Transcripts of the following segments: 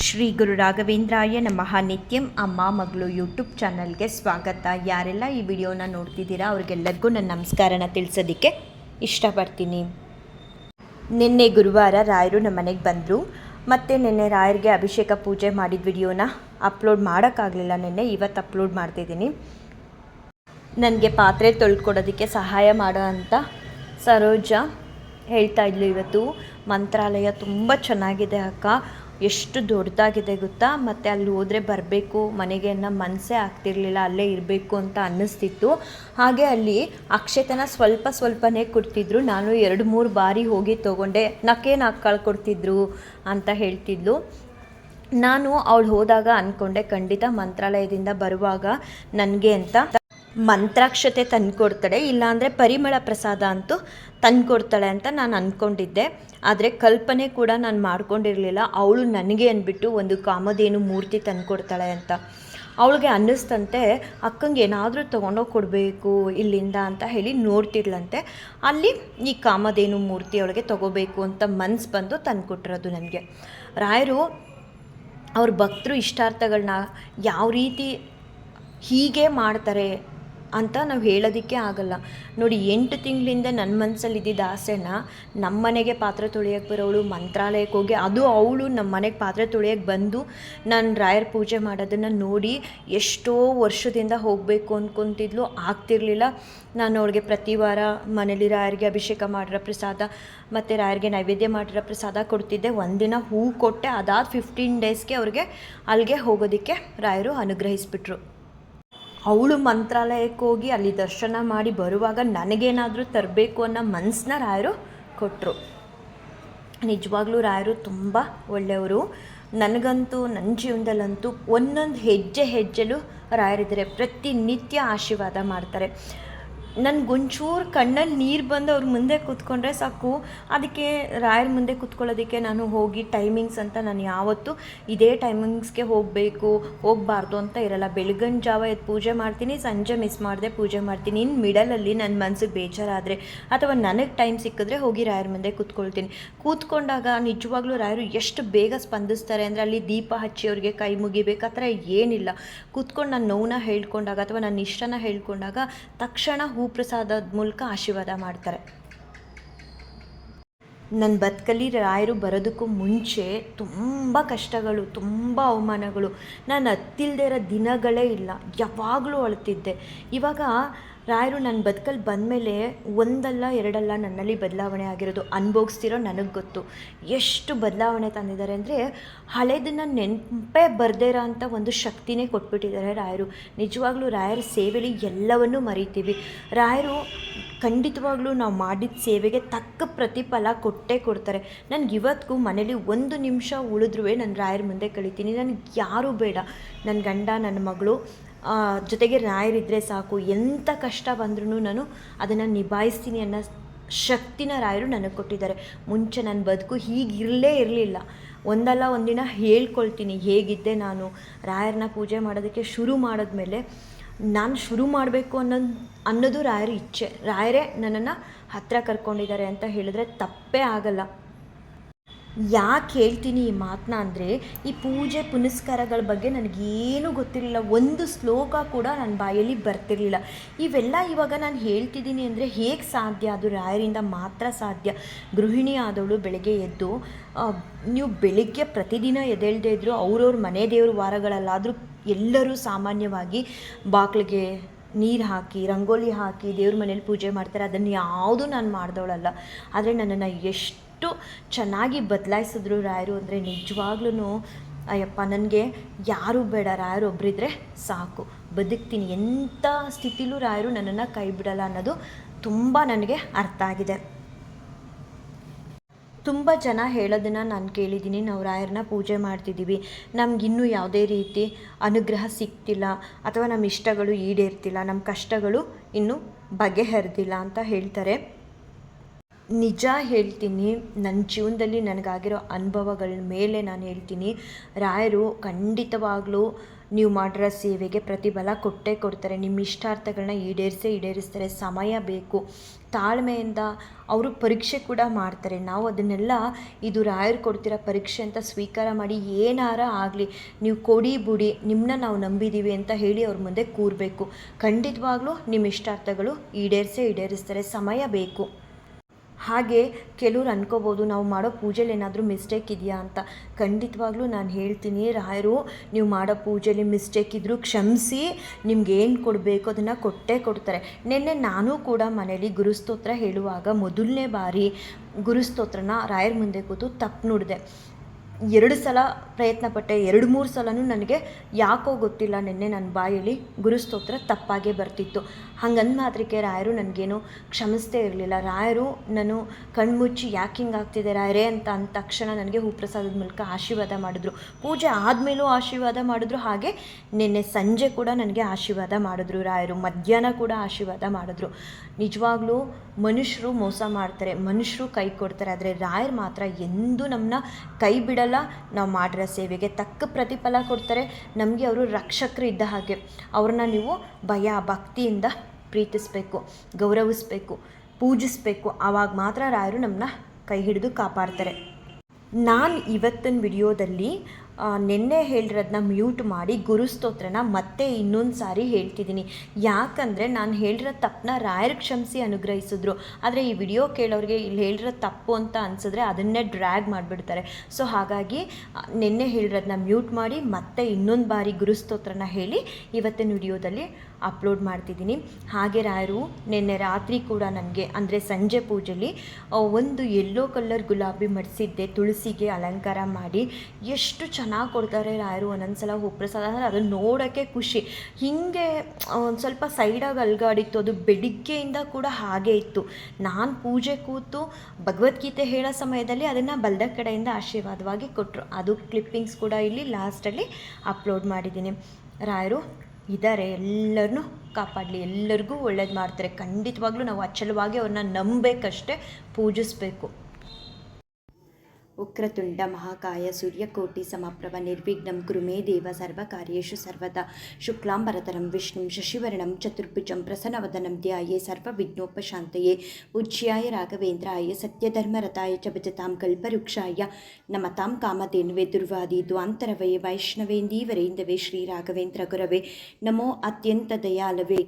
ಶ್ರೀ ಗುರು ರಾಘವೇಂದ್ರಾಯ ನಮಃ. ನಿತ್ಯಂ ಅಮ್ಮ ಮಗಳು ಯೂಟ್ಯೂಬ್ ಚಾನಲ್ಗೆ ಸ್ವಾಗತ. ಯಾರೆಲ್ಲ ಈ ವಿಡಿಯೋನ ನೋಡ್ತಿದ್ದೀರಾ, ಅವ್ರಿಗೆಲ್ಲರಿಗೂ ನನ್ನ ನಮಸ್ಕಾರನ ತಿಳಿಸೋದಕ್ಕೆ ಇಷ್ಟಪಡ್ತೀನಿ. ನಿನ್ನೆ ಗುರುವಾರ ರಾಯರು ನಮ್ಮ ಮನೆಗೆ ಬಂದರು. ಮತ್ತು ನಿನ್ನೆ ರಾಯರಿಗೆ ಅಭಿಷೇಕ ಪೂಜೆ ಮಾಡಿದ ವಿಡಿಯೋನ ಅಪ್ಲೋಡ್ ಮಾಡೋಕ್ಕಾಗಲಿಲ್ಲ ನಿನ್ನೆ, ಇವತ್ತು ಅಪ್ಲೋಡ್ ಮಾಡ್ತಿದ್ದೀನಿ. ನನಗೆ ಪಾತ್ರೆ ತೊಳ್ಕೊಡೋದಕ್ಕೆ ಸಹಾಯ ಮಾಡೋ ಅಂತ ಸರೋಜ ಹೇಳ್ತಾ ಇದ್ಲು ಇವತ್ತು. ಮಂತ್ರಾಲಯ ತುಂಬ ಚೆನ್ನಾಗಿದೆ ಅಕ್ಕ. ಎಷ್ಟು ದೊಡ್ಡದಾಗಿದೆ ಗೊತ್ತಾ? ಮತ್ತು ಅಲ್ಲಿ ಹೋದರೆ ಬರಬೇಕು ಮನೆಗೆ ಅನ್ನೋ ಮನಸ್ಸೇ ಆಗ್ತಿರ್ಲಿಲ್ಲ, ಅಲ್ಲೇ ಇರಬೇಕು ಅಂತ ಅನ್ನಿಸ್ತಿತ್ತು. ಹಾಗೆ ಅಲ್ಲಿ ಅಕ್ಷತನ ಸ್ವಲ್ಪ ಸ್ವಲ್ಪನೇ ಕೊಡ್ತಿದ್ರು. ನಾನು ಎರಡು ಮೂರು ಬಾರಿ ಹೋಗಿ ತೊಗೊಂಡೆ. ನಕ್ಕೇನು ಕಳ್ಕೊಡ್ತಿದ್ರು ಅಂತ ಹೇಳ್ತಿದ್ಲು. ನಾನು ಅವಳು ಹೋದಾಗ ಅಂದ್ಕೊಂಡೆ ಖಂಡಿತ ಮಂತ್ರಾಲಯದಿಂದ ಬರುವಾಗ ನನಗೆ ಅಂತ. ಮಂತ್ರಾಕ್ಷತೆ ತಂದುಕೊಡ್ತಾಳೆ, ಇಲ್ಲಾಂದರೆ ಪರಿಮಳ ಪ್ರಸಾದ ಅಂತೂ ತಂದುಕೊಡ್ತಾಳೆ ಅಂತ ನಾನು ಅಂದ್ಕೊಂಡಿದ್ದೆ ಆದರೆ ಕಲ್ಪನೆ ಕೂಡ ನಾನು ಮಾಡ್ಕೊಂಡಿರಲಿಲ್ಲ. ಅವಳು ನನಗೆ ಅಂದ್ಬಿಟ್ಟು ಒಂದು ಕಾಮಧೇನು ಮೂರ್ತಿ ತಂದುಕೊಡ್ತಾಳೆ ಅಂತ. ಅವಳಿಗೆ ಅನ್ನಿಸ್ತಂತೆ, ಅಕ್ಕಂಗೆ ಏನಾದರೂ ತೊಗೊಂಡೋಗಿ ಕೊಡಬೇಕು ಇಲ್ಲಿಂದ ಅಂತ ಹೇಳಿ ನೋಡ್ತಿರ್ಲಂತೆ. ಅಲ್ಲಿ ಈ ಕಾಮಧೇನು ಮೂರ್ತಿ ಅವಳಿಗೆ ತೊಗೋಬೇಕು ಅಂತ ಮನ್ಸು ಬಂದು ತಂದುಕೊಟ್ಟಿರೋದು ನನಗೆ. ರಾಯರು, ಅವ್ರ ಭಕ್ತರು ಇಷ್ಟಾರ್ಥಗಳನ್ನ ಯಾವ ರೀತಿ ಹೀಗೆ ಮಾಡ್ತಾರೆ ಅಂತ ನಾವು ಹೇಳೋದಕ್ಕೆ ಆಗಲ್ಲ. ನೋಡಿ, ಎಂಟು ತಿಂಗಳಿಂದ ನನ್ನ ಮನಸ್ಸಲ್ಲಿ ಇದ್ದಿದ್ದ ಆಸೆನ ನಮ್ಮ ಮನೆಗೆ ಪಾತ್ರೆ ತೊಳೆಯೋಕ್ಕೆ ಬರೋವಳು ಮಂತ್ರಾಲಯಕ್ಕೆ ಹೋಗಿ, ಅದು ಅವಳು ನಮ್ಮ ಮನೆಗೆ ಪಾತ್ರೆ ತೊಳೆಯೋಕ್ಕೆ ಬಂದು ನಾನು ರಾಯರ ಪೂಜೆ ಮಾಡೋದನ್ನು ನೋಡಿ ಎಷ್ಟೋ ವರ್ಷದಿಂದ ಹೋಗಬೇಕು ಅಂದ್ಕೊತಿದ್ಲು ಆಗ್ತಿರ್ಲಿಲ್ಲ. ನಾನು ಅವಳಿಗೆ ಪ್ರತಿ ವಾರ ಮನೇಲಿ ರಾಯರಿಗೆ ಅಭಿಷೇಕ ಮಾಡಿರೋ ಪ್ರಸಾದ ಮತ್ತು ರಾಯರಿಗೆ ನೈವೇದ್ಯ ಮಾಡಿರೋ ಪ್ರಸಾದ ಕೊಡ್ತಿದ್ದೆ. ಒಂದಿನ ಹೂ ಕೊಟ್ಟೆ. ಅದಾದ ಫಿಫ್ಟೀನ್ ಡೇಸ್ಗೆ ಅವ್ರಿಗೆ ಅಲ್ಲಿಗೆ ಹೋಗೋದಕ್ಕೆ ರಾಯರು ಅನುಗ್ರಹಿಸ್ಬಿಟ್ರು. ಅವಳು ಮಂತ್ರಾಲಯಕ್ಕೆ ಹೋಗಿ ಅಲ್ಲಿ ದರ್ಶನ ಮಾಡಿ ಬರುವಾಗ ನನಗೇನಾದರೂ ತರಬೇಕು ಅನ್ನೋ ಮನಸ್ಸನ್ನ ರಾಯರು ಕೊಟ್ಟರು ನಿಜವಾಗ್ಲೂ ರಾಯರು ತುಂಬ ಒಳ್ಳೆಯವರು. ನನಗಂತೂ ನನ್ನ ಜೀವನದಲ್ಲಂತೂ ಒಂದೊಂದು ಹೆಜ್ಜೆ ಹೆಜ್ಜೆಲೂ ರಾಯರಿದ್ದಾರೆ. ಪ್ರತಿನಿತ್ಯ ಆಶೀರ್ವಾದ ಮಾಡ್ತಾರೆ. ನನಗೊಂಚೂರು ಕಣ್ಣಲ್ಲಿ ನೀರು ಬಂದು ಅವ್ರ ಮುಂದೆ ಕೂತ್ಕೊಂಡ್ರೆ ಸಾಕು. ಅದಕ್ಕೆ ರಾಯರ ಮುಂದೆ ಕೂತ್ಕೊಳ್ಳೋದಕ್ಕೆ ನಾನು ಹೋಗಿ ಟೈಮಿಂಗ್ಸ್ ಅಂತ ನಾನು ಯಾವತ್ತೂ ಇದೇ ಟೈಮಿಂಗ್ಸ್ಗೆ ಹೋಗಬೇಕು, ಹೋಗಬಾರ್ದು ಅಂತ ಇರಲ್ಲ. ಬೆಳಗಿನ ಜಾವ ಎದ್ದು ಪೂಜೆ ಮಾಡ್ತೀನಿ, ಸಂಜೆ ಮಿಸ್ ಮಾಡದೆ ಪೂಜೆ ಮಾಡ್ತೀನಿ. ಇನ್ನು ಮಿಡಲಲ್ಲಿ ನನ್ನ ಮನಸ್ಸಿಗೆ ಬೇಜಾರಾದರೆ ಅಥವಾ ನನಗೆ ಟೈಮ್ ಸಿಕ್ಕಿದ್ರೆ ಹೋಗಿ ರಾಯರ ಮುಂದೆ ಕೂತ್ಕೊಳ್ತೀನಿ. ಕೂತ್ಕೊಂಡಾಗ ನಿಜವಾಗ್ಲೂ ರಾಯರು ಎಷ್ಟು ಬೇಗ ಸ್ಪಂದಿಸ್ತಾರೆ ಅಂದರೆ ಅಲ್ಲಿ ದೀಪ ಹಚ್ಚಿ ಅವ್ರಿಗೆ ಕೈ ಮುಗಿಬೇಕು, ಆ ಥರ ಏನಿಲ್ಲ. ಕೂತ್ಕೊಂಡು ನನ್ನ ನೋವನ್ನ ಹೇಳ್ಕೊಂಡಾಗ ಅಥವಾ ನನ್ನ ಇಷ್ಟನ ಹೇಳ್ಕೊಂಡಾಗ ತಕ್ಷಣ ಹೂ ಪ್ರಸಾದದ ಮೂಲಕ ಆಶೀರ್ವಾದ ಮಾಡ್ತಾರೆ. ನನ್ನ ಬದುಕಲ್ಲಿ ರಾಯರು ಬರೋದಕ್ಕೂ ಮುಂಚೆ ತುಂಬ ಕಷ್ಟಗಳು, ತುಂಬ ಅವಮಾನಗಳು. ನಾನು ಹತ್ತಿಲ್ದೇ ಇರೋ ದಿನಗಳೇ ಇಲ್ಲ. ಯಾವಾಗಲೂ ಅಳ್ತಿದ್ದೆ. ಇವಾಗ ರಾಯರು ನನ್ನ ಬದುಕಲ್ಲಿ ಬಂದಮೇಲೆ ಒಂದಲ್ಲ ಎರಡಲ್ಲ ನನ್ನಲ್ಲಿ ಬದಲಾವಣೆ ಆಗಿರೋದು ಅನುಭವಿಸ್ತಿರೋ ನನಗೆ ಗೊತ್ತು. ಎಷ್ಟು ಬದಲಾವಣೆ ತಂದಿದ್ದಾರೆ ಅಂದರೆ ಹಳೇದನ್ನ ನೆನಪೇ ಬರದೇ ಇರೋ ಅಂಥ ಒಂದು ಶಕ್ತಿನೇ ಕೊಟ್ಬಿಟ್ಟಿದ್ದಾರೆ ರಾಯರು. ನಿಜವಾಗ್ಲೂ ರಾಯರ ಸೇವೆಲಿ ಎಲ್ಲವನ್ನೂ ಮರಿತೀವಿ. ರಾಯರು ಖಂಡಿತವಾಗ್ಲೂ ನಾವು ಮಾಡಿದ ಸೇವೆಗೆ ತಕ್ಕ ಪ್ರತಿಫಲ ಕೊಟ್ಟೇ ಕೊಡ್ತಾರೆ. ನನಗೆ ಇವತ್ತಿಗೂ ಮನೇಲಿ ಒಂದು ನಿಮಿಷ ಉಳಿದ್ರೂ ನಾನು ರಾಯರ ಮುಂದೆ ಕಳಿತೀನಿ. ನನಗೆ ಯಾರೂ ಬೇಡ. ನನ್ನ ಗಂಡ ನನ್ನ ಮಗಳು ಜೊತೆಗೆ ರಾಯರಿದ್ದರೆ ಸಾಕು ಎಂಥ ಕಷ್ಟ ಬಂದ್ರೂ ನಾನು ಅದನ್ನು ನಿಭಾಯಿಸ್ತೀನಿ ಅನ್ನೋ ಶಕ್ತಿನ ರಾಯರು ನನಗೆ ಕೊಟ್ಟಿದ್ದಾರೆ. ಮುಂಚೆ ನನ್ನ ಬದುಕು ಹೀಗಿರಲೇ ಇರಲಿಲ್ಲ. ಒಂದಲ್ಲ ಒಂದಿನ ಹೇಳ್ಕೊಳ್ತೀನಿ, ಹೇಗಿದ್ದೆ ನಾನು, ರಾಯರನ್ನ ಪೂಜೆ ಮಾಡೋದಕ್ಕೆ ಶುರು ಮಾಡಿದ್ಮೇಲೆ ನಾನು ಶುರು ಮಾಡಬೇಕು ಅನ್ನೋದು ಅನ್ನೋದು ರಾಯರ ಇಚ್ಛೆ. ರಾಯರೇ ನನ್ನನ್ನು ಹತ್ತಿರ ಕರ್ಕೊಂಡಿದ್ದಾರೆ ಅಂತ ಹೇಳಿದ್ರೆ ತಪ್ಪೇ ಆಗಲ್ಲ. ಯಾಕೆ ಹೇಳ್ತೀನಿ ಈ ಮಾತನ್ನ ಅಂದರೆ, ಈ ಪೂಜೆ ಪುನಸ್ಕಾರಗಳ ಬಗ್ಗೆ ನನಗೇನು ಗೊತ್ತಿರಲಿಲ್ಲ. ಒಂದು ಶ್ಲೋಕ ಕೂಡ ನನ್ನ ಬಾಯಲ್ಲಿ ಬರ್ತಿರಲಿಲ್ಲ. ಇವೆಲ್ಲ ಇವಾಗ ನಾನು ಹೇಳ್ತಿದ್ದೀನಿ ಅಂದರೆ ಹೇಗೆ ಸಾಧ್ಯ? ಅದು ರಾಯರಿಂದ ಮಾತ್ರ ಸಾಧ್ಯ. ಗೃಹಿಣಿ ಆದವಳು ಬೆಳಗ್ಗೆ ಎದ್ದು ನೀವು ಬೆಳಿಗ್ಗೆ ಪ್ರತಿದಿನ ಎದ್ದೇಳದೇ ಇದ್ದರೂ ಅವ್ರವ್ರ ಮನೆ ದೇವ್ರ ವಾರಗಳಲ್ಲಾದರೂ ಎಲ್ಲರೂ ಸಾಮಾನ್ಯವಾಗಿ ಬಾಗಿಲಿಗೆ ನೀರು ಹಾಕಿ, ರಂಗೋಲಿ ಹಾಕಿ ದೇವ್ರ ಮನೇಲಿ ಪೂಜೆ ಮಾಡ್ತಾರೆ. ಅದನ್ನು ಯಾವುದೂ ನಾನು ಮಾಡಿದವಳಲ್ಲ. ಆದರೆ ನನ್ನನ್ನು ಎಷ್ಟು ಚೆನ್ನಾಗಿ ಬದಲಾಯಿಸಿದ್ರು ರಾಯರು ಅಂದರೆ ನಿಜವಾಗ್ಲೂ ಅಯ್ಯಪ್ಪ, ನನಗೆ ಯಾರೂ ಬೇಡ, ರಾಯರು ಒಬ್ಬರಿದ್ರೆ ಸಾಕು. ಬದುಕ್ತೀನಿ. ಎಂಥ ಸ್ಥಿತಿಲೂ ರಾಯರು ನನ್ನನ್ನು ಕೈ ಬಿಡಲ್ಲ ಅನ್ನೋದು ತುಂಬ ನನಗೆ ಅರ್ಥ ಆಗಿದೆ. ತುಂಬ ಜನ ಹೇಳೋದನ್ನು ನಾನು ಕೇಳಿದ್ದೀನಿ. ನಾವು ರಾಯರನ್ನ ಪೂಜೆ ಮಾಡ್ತಿದ್ದೀವಿ. ನಮಗಿನ್ನೂ ಯಾವುದೇ ರೀತಿ ಅನುಗ್ರಹ ಸಿಗ್ತಿಲ್ಲ ಅಥವಾ ನಮ್ಮ ಇಷ್ಟಗಳು ಈಡೇರ್ತಿಲ್ಲ. ನಮ್ಮ ಕಷ್ಟಗಳು ಇನ್ನೂ ಬಗೆಹರಿದಿಲ್ಲ ಅಂತ ಹೇಳ್ತಾರೆ. ನಿಜ ಹೇಳ್ತೀನಿ ನನ್ನ ಜೀವನದಲ್ಲಿ ನನಗಾಗಿರೋ ಅನುಭವಗಳ ಮೇಲೆ ನಾನು ಹೇಳ್ತೀನಿ. ರಾಯರು, ಖಂಡಿತವಾಗ್ಲೂ ನೀವು ಮಾಡಿರೋ ಸೇವೆಗೆ ಪ್ರತಿಫಲ ಕೊಟ್ಟೇ ಕೊಡ್ತಾರೆ. ನಿಮ್ಮ ಇಷ್ಟಾರ್ಥಗಳನ್ನ ಈಡೇರಿಸೇ ಈಡೇರಿಸ್ತಾರೆ. ಸಮಯ ಬೇಕು. ತಾಳ್ಮೆಯಿಂದ ಅವರು ಪರೀಕ್ಷೆ ಕೂಡ ಮಾಡ್ತಾರೆ. ನಾವು ಅದನ್ನೆಲ್ಲ ಇದು ರಾಯರು ಕೊಡ್ತಿರೋ ಪರೀಕ್ಷೆ ಅಂತ ಸ್ವೀಕಾರ ಮಾಡಿ ಏನಾರ ಆಗಲಿ, ನೀವು ಕೊಡಿ ಬುಡಿ ನಿಮ್ಮನ್ನ ನಾವು ನಂಬಿದ್ದೀವಿ ಅಂತ ಹೇಳಿ ಅವ್ರ ಮುಂದೆ ಕೂರಬೇಕು. ಖಂಡಿತವಾಗ್ಲೂ ನಿಮ್ಮ ಇಷ್ಟಾರ್ಥಗಳು ಈಡೇರಿಸೇ ಈಡೇರಿಸ್ತಾರೆ. ಸಮಯ ಬೇಕು. ಹಾಗೆ ಕೆಲವ್ರು ಅನ್ಕೋಬೋದು, ನಾವು ಮಾಡೋ ಪೂಜೆಲಿ ಏನಾದರೂ ಮಿಸ್ಟೇಕ್ ಇದೆಯಾ ಅಂತ. ಖಂಡಿತವಾಗ್ಲೂ ನಾನು ಹೇಳ್ತೀನಿ ರಾಯರು, ನೀವು ಮಾಡೋ ಪೂಜೆಲಿ ಮಿಸ್ಟೇಕ್ ಇದ್ದರೂ ಕ್ಷಮಿಸಿ, ನಿಮ್ಗೆ ಏನು ಕೊಡಬೇಕು ಅದನ್ನು ಕೊಟ್ಟೇ ಕೊಡ್ತಾರೆ. ನಿನ್ನೆ ನಾನು ಕೂಡ ಮನೇಲಿ ಗುರುಸ್ತೋತ್ರ ಹೇಳುವಾಗ ಮೊದಲನೇ ಬಾರಿ ಗುರುಸ್ತೋತ್ರನ ರಾಯರ ಮುಂದೆ ಕೂತು ತಪ್ಪು ನುಡಿದೆ. ಎರಡು ಸಲ ಪ್ರಯತ್ನ ಪಟ್ಟೆ ಎರಡು ಮೂರು ಸಲನೂ ನನಗೆ ಯಾಕೋ ಗೊತ್ತಿಲ್ಲ. ನಿನ್ನೆ ನನ್ನ ಬಾಯಲ್ಲಿ ಗುರುಸ್ತೋತ್ರ ತಪ್ಪಾಗೆ ಬರ್ತಿತ್ತು. ಹಂಗಂದ ಮಾತ್ರಕ್ಕೆ ರಾಯರು ನನಗೇನು ಕ್ಷಮಿಸ್ತೇ ಇರಲಿಲ್ಲ. ರಾಯರು ನಾನು ಕಣ್ಮುಚ್ಚಿ ಯಾಕೆ ಹಿಂಗೆ ಆಗ್ತಿದೆ ರಾಯರೇ ಅಂತ ಅಂದ ತಕ್ಷಣ ನನಗೆ ಹೂಪ್ರಸಾದದ ಮೂಲಕ ಆಶೀರ್ವಾದ ಮಾಡಿದ್ರು. ಪೂಜೆ ಆದಮೇಲೂ ಆಶೀರ್ವಾದ ಮಾಡಿದ್ರು. ಹಾಗೆ ನಿನ್ನೆ ಸಂಜೆ ಕೂಡ ನನಗೆ ಆಶೀರ್ವಾದ ಮಾಡಿದ್ರು ರಾಯರು. ಮಧ್ಯಾಹ್ನ ಕೂಡ ಆಶೀರ್ವಾದ ಮಾಡಿದ್ರು. ನಿಜವಾಗ್ಲೂ ಮನುಷ್ಯರು ಮೋಸ ಮಾಡ್ತಾರೆ, ಮನುಷ್ಯರು ಕೈ ಕೊಡ್ತಾರೆ. ಆದರೆ ರಾಯರು ಮಾತ್ರ ಎಂದೂ ನಮ್ಮನ್ನ ಕೈ ಬಿಡಲ್ಲ. ನಾವು ಮಾಡಿರೋ ಸೇವೆಗೆ ತಕ್ಕ ಪ್ರತಿಫಲ ಕೊಡ್ತಾರೆ. ನಮಗೆ ಅವರು ರಕ್ಷಕರು ಇದ್ದ ಹಾಗೆ. ಅವ್ರನ್ನ ನೀವು ಭಯ, ಭಕ್ತಿಯಿಂದ ಪ್ರೀತಿಸಬೇಕು, ಗೌರವಿಸ್ಬೇಕು, ಪೂಜಿಸಬೇಕು. ಆವಾಗ ಮಾತ್ರ ರಾಯರು ನಮ್ಮನ್ನ ಕೈ ಹಿಡಿದು ಕಾಪಾಡ್ತಾರೆ. ನಾನು ಇವತ್ತಿನ ವಿಡಿಯೋದಲ್ಲಿ ನಿನ್ನೆ ಹೇಳಿರೋದನ್ನ ಮ್ಯೂಟ್ ಮಾಡಿ ಗುರುಸ್ತೋತ್ರನ ಮತ್ತೆ ಇನ್ನೊಂದು ಸಾರಿ ಹೇಳ್ತಿದ್ದೀನಿ. ಯಾಕಂದರೆ ನಾನು ಹೇಳಿರೋ ತಪ್ಪನ್ನ ರಾಯರ್ ಕ್ಷಮಿಸಿ ಅನುಗ್ರಹಿಸಿದ್ರು. ಆದರೆ ಈ ವಿಡಿಯೋ ಕೇಳೋರಿಗೆ ಇಲ್ಲಿ ಹೇಳಿರೋ ತಪ್ಪು ಅಂತ ಅನಿಸಿದ್ರೆ ಅದನ್ನೇ ಡ್ರ್ಯಾಗ್ ಮಾಡಿಬಿಡ್ತಾರೆ. ಸೊ ಹಾಗಾಗಿ ನಿನ್ನೆ ಹೇಳಿರೋದನ್ನ ಮ್ಯೂಟ್ ಮಾಡಿ ಮತ್ತೆ ಇನ್ನೊಂದು ಬಾರಿ ಗುರುಸ್ತೋತ್ರನ ಹೇಳಿ ಇವತ್ತಿನ ವಿಡಿಯೋದಲ್ಲಿ ಅಪ್ಲೋಡ್ ಮಾಡ್ತಿದ್ದೀನಿ. ಹಾಗೆ ರಾಯರು, ನಿನ್ನೆ ರಾತ್ರಿ ಕೂಡ ನನಗೆ, ಅಂದರೆ ಸಂಜೆ ಪೂಜೆಲಿ ಒಂದು ಯೆಲ್ಲೋ ಕಲರ್ ಗುಲಾಬಿ ಮಡಿಸಿದ್ದೆ, ತುಳಸಿಗೆ ಅಲಂಕಾರ ಮಾಡಿ. ಎಷ್ಟು ಚೆನ್ನಾಗಿ ಕೊಡ್ತಾರೆ ರಾಯರು ಒಂದೊಂದು ಸಲ ಹೂಪ್ರಸಾದ ಅಂದರೆ ಅದನ್ನು ನೋಡೋಕ್ಕೆ ಖುಷಿ. ಹೀಗೆ ಒಂದು ಸ್ವಲ್ಪ ಸೈಡಾಗಿ ಅಲ್ಗಾಡಿತ್ತು. ಅದು ಬೆಳಿಗ್ಗೆಯಿಂದ ಕೂಡ ಹಾಗೆ ಇತ್ತು. ನಾನು ಪೂಜೆ ಕೂತು ಭಗವದ್ಗೀತೆ ಹೇಳೋ ಸಮಯದಲ್ಲಿ ಅದನ್ನು ಬಲ್ದ ಕಡೆಯಿಂದ ಆಶೀರ್ವಾದವಾಗಿ ಕೊಟ್ಟರು ಅದು ಕ್ಲಿಪ್ಪಿಂಗ್ಸ್ ಕೂಡ ಇಲ್ಲಿ ಲಾಸ್ಟಲ್ಲಿ ಅಪ್ಲೋಡ್ ಮಾಡಿದ್ದೀನಿ. ರಾಯರು ಇದ್ದಾರೆ ಎಲ್ಲರನ್ನೂ ಕಾಪಾಡಲಿ ಎಲ್ಲರಿಗೂ ಒಳ್ಳೇದು ಮಾಡ್ತಾರೆ. ಖಂಡಿತವಾಗ್ಲೂ ನಾವು ಅಚಲವಾಗಿ ಅವ್ರನ್ನ ನಂಬಬೇಕಷ್ಟೇ ಪೂಜಿಸಬೇಕು. உக்ரதுண்ட மகாகாய சூரியகோட்டி சமப்பிரப நிர்விக்னம் குருமே தேவ சர்வகாரியேஷு சர்வதா சுக்லாம் பரதரம் விஷ்ணும் சசிவரணம் சதுர்புஜம் பிரசன்னவதனம் தியாயே சர்வ விக்னோபசாந்தையே பூஜ்யாய ராகவேந்திராய சத்யதர்மரதாய சபஜதாம் கல்பருக்ஷாய நமதாம் காமதேனுவே துர்வாதி துவாந்தரவே வைஷ்ணவேந்தீவரேந்தவே ஸ்ரீ ராகவேந்திர குரவே நமோ அத்தியந்த தயாலவே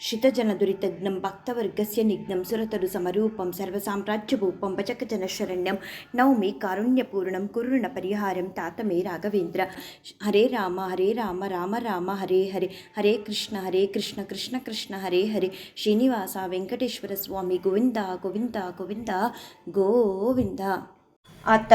శితజనదురితజ్ఞం భక్తవర్గస్య నిఘ్నం సురతరు సమరూపం సర్వసామ్రాజ్యభూపం భజకజన శరణ్యం నౌమి కారుణ్యపూర్ణం కురుణ పరిహారం తాతమే రాఘవేంద్ర హరే రామ హరే రామ రామ రామ హరే హరే హరే కృష్ణ హరే కృష్ణ కృష్ణ కృష్ణ హరే హరే శ్రీనివాస వెంకటేశ్వర స్వామి గోవింద గోవింద గోవింద గోవింద అత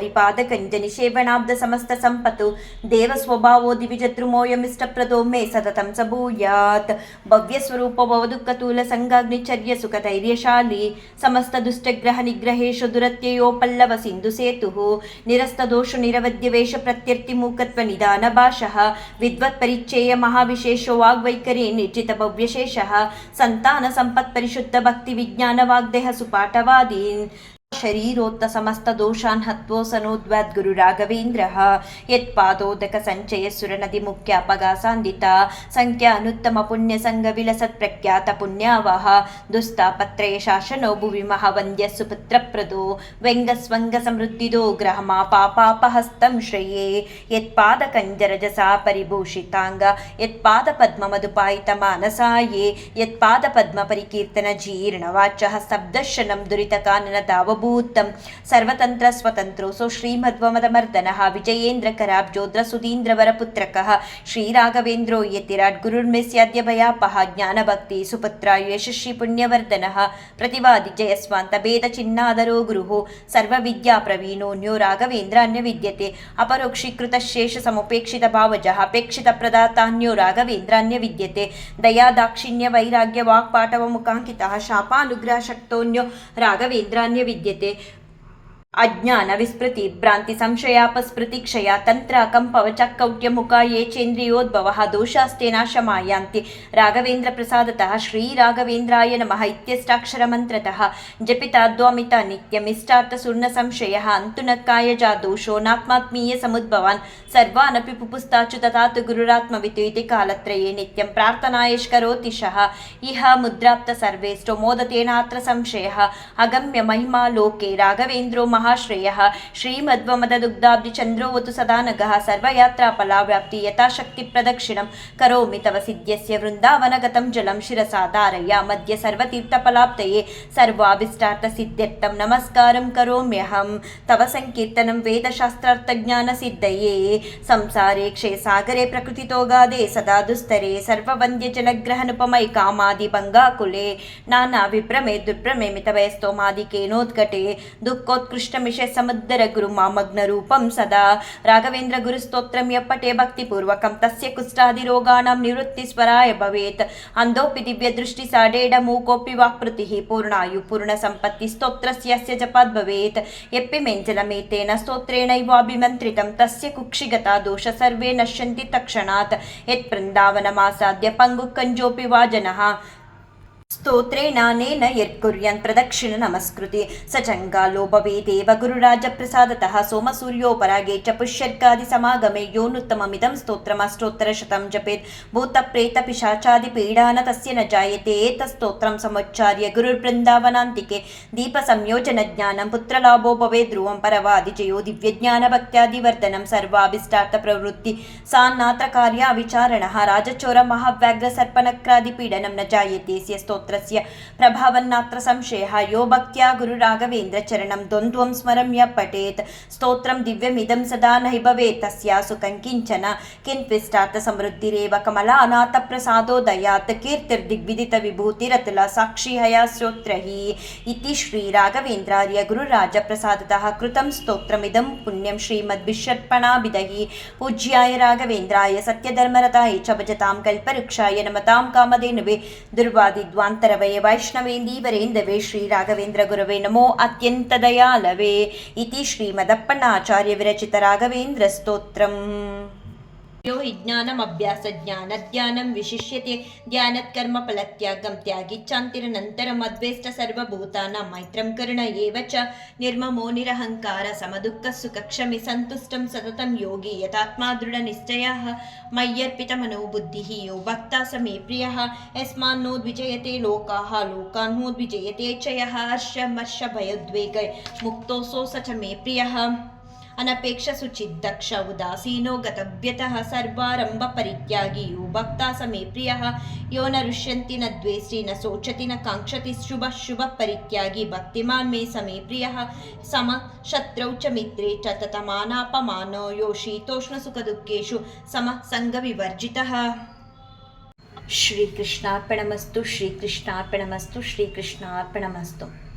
ಪರಿಪಾದಕನಿಜ ನಿಷೇವಣಾಬ್ಧ ಸಮಸ್ತ ಸಂಪತ್ತು ದೇವ ಸ್ವಭಾವೋ ದಿವಿಜದ್ರುಮೋಯಮಿಷ್ಟಪ್ರದೋ ಮೇ ಸತತಂ ಸಭೂಯಾತ್ ಭವ್ಯ ಸ್ವರೂಪ ಭವದುಃಖತೂಲ ಸಂಗಾಗ್ನಿಚರ್ಯ ಸುಖ ಧೈರ್ಯಶಾಲಿ ಸಮಸ್ತ ದುಷ್ಟಗ್ರಹ ನಿಗ್ರಹೇಶು ದುರತ್ಯಯೋ ಪಲ್ಲವ ಸಿಂಧು ಸೇತು ನಿರಸ್ತ ದೋಷು ನಿರವದ್ಯ ವೇಷ ಪ್ರತ್ಯರ್ಥಿ ಮೂಕತ್ವ ನಿಧಾನ ಭಾಷಃ ವಿದ್ವತ್ ಪರಿಚಯ ಮಹಾವಿಶೇಷೋ ವಾಗ್ವೈಖರಿ ನಿರ್ಜಿತ ಭವ್ಯಶೇಷ ಸಂತಾನ ಸಂಪತ್ ಪರಿಶುದ್ಧ ಭಕ್ತಿ ವಿಜ್ಞಾನ ವಾಗ್ದೇಹ ಸುಪಾಠವಾದೀನ್ ಶರೀರೋತ್ತ ಸಮಸ್ತ ದೋಷಾನ್ ಹತ್ವೋ ಸನೋದ್ವದ್ಗುರು ರಾಘವೇಂದ್ರ. ಯತ್ಪಾದೋದಕ ಸಂಚಯ ಸುರನದಿ ಮುಖ್ಯ ಅಪಗಾಸಾಂದಿತ ಸಂಖ್ಯಾ ಅನುತ್ತಮ ಪುಣ್ಯ ಸಂಘ ವಿಲಸತ್ ಪ್ರಖ್ಯಾತ ಪುಣ್ಯಾವಹ. ದುಸ್ತಾಪತ್ರಯ ಶಾಸನೋ ಭುವಿ ಮಹಾವಂದ್ಯ ಸುಪುತ್ರ ಪ್ರದೋ. ವ್ಯಂಗ ಸ್ವಂಗ ಸಮೃದ್ಧಿದೋ ಗ್ರಹಮ ಪಾಪಾಪಹಸ್ತಂ ಶ್ರೇಯೇ. ಯತ್ಪಾದ ಕಂಜರಜಸಾ ಪರಿಭೂಷಿತಾಂಗ. ಯತ್ಪಾದ ಪದ್ಮ ಮಧುಪಾಯಿತ ಮಾನಸಾಯೇ. ಯತ್ಪಾದ ಪದ್ಮ ಪರಿಕೀರ್ತನ ಜೀರ್ಣವಾಚ ಶಬ್ದಶನಂ ದುರಿತ ಕಾನನ ದಾವ ಸರ್ವಭೂತಂ ಸರ್ವತಂತ್ರ ಸ್ವತಂತ್ರೋ. ಸೊ ಶ್ರೀಮಧ್ವಮದಮರ್ದನಃ ವಿಜಯೇಂದ್ರಕರಾಬ್ಜೋದ್ರ ಶ್ರೀರಾಘವೇಂದ್ರೋ ಯತಿರಾಟ್ ಗುರುರ್ಮೆಸ್ಯಾದ್ಯ ಭಯಾಪಹ ಜ್ಞಾನಭಕ್ತಿ ಸುಪುತ್ರ ಯಶಸ್ವಿ ಪುಣ್ಯವರ್ಧನಃ ಪ್ರತಿವಾದಿ ಜಯಸ್ವಾಂತ ಭೇದ ಚಿನ್ನಾದರೋ ಗುರುಹು ಸರ್ವವಿದ್ಯಾ ಪ್ರವೀಣೋ ನ್ಯೋ ರಾಘವೇಂದ್ರ ಅನ್ಯ ವಿದ್ಯತೆ, ಅಪರೋಕ್ಷೀಕೃತ ಶೇಷ ಸಮುಪೇಕ್ಷಿತ ಭಾವಜಃ ಅಪೇಕ್ಷಿತ ಪ್ರದಾತಾನ್ಯೋ ರಾಘವೇಂದ್ರ ಅನ್ಯ ವಿದ್ಯತೆ, ದಯಾ ದಾಕ್ಷಿಣ್ಯ ವೈರಾಗ್ಯ ವಾಕ್ಪಾಟವ ಮುಖಾಂಕಿತ ಶಾಪಾನುಗ್ರಹ ಶಕ್ತೋನ್ಯೋ ರಾಘವೇಂದ್ರ けて ಅಜ್ಞಾನ ವಿಸ್ಮೃತಿ ಭ್ರಾಂತಿ ಸಂಶಯಾಪಸ್ಮೃತಿ ಕ್ಷಯ ತಂತ್ರ ಕಂಪವಚ ಕೌಟ್ಯ ಮುಖ ಯೇಚೇಂದ್ರಿಯೋದ್ಭವ ದೋಷಾಸ್ತೆ ನಾಶಮಾಯಾಂತಿ ರಾಘವೇಂದ್ರ ಪ್ರಸಾದತಃ ಶ್ರೀ ರಾಘವೇಂದ್ರಾಯ ನಮಃ ಇತ್ಯಷ್ಟಾಕ್ಷರ ಮಂತ್ರತಃ ಜಪಿತಾದ್ವಾಮಿತ ನಿತ್ಯಮಿಷ್ಟಾರ್ಥ ಸುರ್ಣ ಸಂಶಯ ಅಂತುನಕ್ಕಾಯ ಜಾ ದೋಷೋ ನಾತ್ಮಾತ್ಮೀಯ ಸಮುದ್ಭವಾನ್ ಸರ್ವಾನಪಿ ಪುಪುಸ್ತಾಚು ತಥಾತು ಗುರುರಾತ್ಮವಿತು ಇತಿ ಕಾಲತ್ರಯೇ ನಿತ್ಯಂ ಪ್ರಾರ್ಥನಾಯಷ್ಕರೋತಿ ಶಃ ಇಹ ಮುದ್ರಾಪ್ತ ಸರ್ವೇಷ್ಟೋ ಮೋದತೇನಾತ್ರ ಸಂಶಯ ಅಗಮ್ಯ ಮಹಿಮಾ ಲೋಕೆ ರಾಘವೇಂದ್ರೋ నమః శ్రేయ శ్రీమద్వమదదుగ్ధాబ్ది చంద్రోవతు సదా నగః సర్వయాత్రాఫలావ్యాప్తి యథాశక్తి ప్రదక్షిణం కరోమి తవ సిద్ధ్యస్య వృందావనగతం జలం శిరసా ధారయ. మధ్య సర్వతీర్థఫలాప్తయే సర్వాభిష్టార్థ సిద్ధ్యర్థం నమస్కారం కరోమ్యహం. తవ సంకీర్తనం వేదశాస్త్రార్థజ్ఞాన సిద్ధయే సంసారే క్షే సాగరే ప్రకృతితో గాదే సదా దుస్తరే సర్వవంద్య జలగ్రహనుపమై కామాది భంగాకులే నానా విప్రమే దుర్ప్రమే మితవయస్తోమాది కేనోత్కటే దుఃఖోత్కృష్ట ಶ್ರೇಷ್ಠಮಿಷೆ ಸಮುದರ ಗುರು ಮಾಮಗ್ನ ರೂಪಂ ಸದಾ ರಾಘವೇಂದ್ರ ಗುರುಸ್ತೋತ್ರಂ ಎಪ್ಪಟೆ ಭಕ್ತಿಪೂರ್ವಕಂ ತಸ್ಯ ಕುಷ್ಠಾದಿರೋಗಾಣಾಂ ನಿವೃತ್ತಿ ಸ್ವರಾಯ ಭವೇತ್ ಅಂದೋಪಿ ದಿವ್ಯ ದೃಷ್ಟಿ ಸಾಡೇಡ ಮೂಕೋಪಿ ವಾಕೃತಿ ಪೂರ್ಣಾಯು ಪೂರ್ಣ ಸಂಪತ್ತಿ ಸ್ತೋತ್ರಸ್ಯ ಜಪಾದ್ ಭವೇತ್ ಎಪ್ಪಿ ಮೆಂಚಲಮೇತೇನ ಸ್ತೋತ್ರೇಣೈವಾಭಿಮಂತ್ರಿತಂ ತಸ್ಯ ಕುಕ್ಷಿಗತಾ ದೋಷ ಸರ್ವೇ ನಶ್ಯಂತಿ ತಕ್ಷಣಾತ್ ಯತ್ ಬೃಂದಾವನಮಾಸಾದ್ಯ ಪಂಗು ಕಂಜೋಪಿ ವಾ ಜನಃ స్తోత్రేణానేన యత్కుర్యన్ ప్రదక్షిణ నమస్కృతి. సచంగాలో భవేదేవ గురురాజప్రసాదతః సోమసూర్యోపరాగే చ పుష్యర్కాది సమాగమే యోనుత్తమమిదం స్తోత్రమష్టోత్తరశతం జపేత్. భూతప్రేత పిశాచాది పీడాన తస్య న జాయతే ఏతస్తోత్రం సముచ్చార్య గురుర్బృందావనాంతికే దీప సంయోజన జ్ఞానం పుత్రలాభో భవే ధ్రువం పరవాదిజయో దివ్యజ్ఞానభక్త్యాదివర్ధనం సర్వాభిష్టార్థ ప్రవృత్తి. సాన్నాత్ర కార్యావిచారణ రాజచోర మహావ్యాఘ్ర సర్పణక్రాది పీడనం న జాయతే స్తోత్రం स्तोत्रस्य प्रभावन्नात्र संशयः यो भक्त्या गुरुराघवेन्द्रचरणं द्वन्द्वं स्मरम्य पठेत् स्तोत्रं दिव्यमिदं सदा न हि भवेत् तस्यासु कङ्किञ्चन किन्त्विष्टार्थसमृद्धिरेव कमलानाथप्रसादो दयात् कीर्तिर्दिग्विदितविभूतिरतुला साक्षी हया श्रोत्र हि इति श्रीराघवेन्द्रार्य गुरुराजप्रसादतः कृतं स्तोत्रमिदं पुण्यं श्रीमद्विषर्पणाभिदहि पूज्याय राघवेन्द्राय सत्यधर्मरताय च भजतां कल्पवृक्षाय नमतां कामधेनुवे दुर्वा ದ್ವಾಂತರವೇ ವೈಷ್ಣವೇಂದೀವರೇಂದವೇ ಶ್ರೀ ರಾಘವೇಂದ್ರ ಗುರವೇ ನಮೋ ಅತ್ಯಂತ यो हि ज्ञानम अभ्यास ज्ञान ध्यानम विशिष्यते। ध्यान कर्म फल त्यागम त्यागी चांतिर त्यागिच्छान्तिरनन्तरम् अद्वेष्ट सर्वभूतानां मैत्रं कर्ण एव च। निर्ममो सुख समदुःखसुखक्षमि सन्तुष्टं सततं योगी यथात्मा दृढनिश्चयः। मय्यर्पितमनोबुद्धिः यो भक्ता स मे प्रियः। यस्मान्नो द्विजयते लोकाः लोकान्नो द्विजयते हर्ष मर्ष हर्षमर्षभयोद्वेगै मुक्तोऽसौ स च मे प्रियः। ಅನಪೇಕ್ಷ ಸುಚಿದ್ದಕ್ಷ ಉದಾಸೀನೋ ಗತವ್ಯತಃ ಸರ್ವಾರಂಭ ಪರಿತ್ಯಾಗಿಯು ಭಕ್ತ ಸಮೇ ಪ್ರಿಯ. ಯೋ ನ ಋಷ್ಯಂತಿ ನ ದ್ವೇಷಿ ನ ಸೋಚತಿ ನ ಕಾಂಕ್ಷತಿ ಶುಭ ಶುಭ ಪರಿತ್ಯಾಗಿ ಭಕ್ತಿಮಾನ್ ಮೇ ಸಮೇ ಪ್ರಿಯ. ಸಮ ಶತ್ರೌ ಚ ಮಿತ್ರೇ ಚ ತತಮಾನಾಪಮಾನೋ ಯೋ ಶೀತೋಷ್ಣ ಸುಖ ದುಃಖೇಶು ಸಮ ಸಂಗ ವಿವರ್ಜಿತ. ಶ್ರೀಕೃಷ್ಣಾರ್ಪಣಮಸ್ತು ಶ್ರೀಕೃಷ್ಣಾರ್ಪಣಮಸ್ತು ಶ್ರೀಕೃಷ್ಣಾರ್ಪಣಮಸ್ತು.